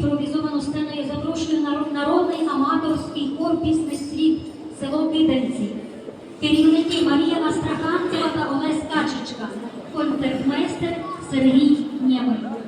імпровізовану сцену я запрошую народний аматорський хор пісни слід село Киденці. Керівники Марія Астраханцева та Олесь Качечка, концертмейстер Сергій Нємель.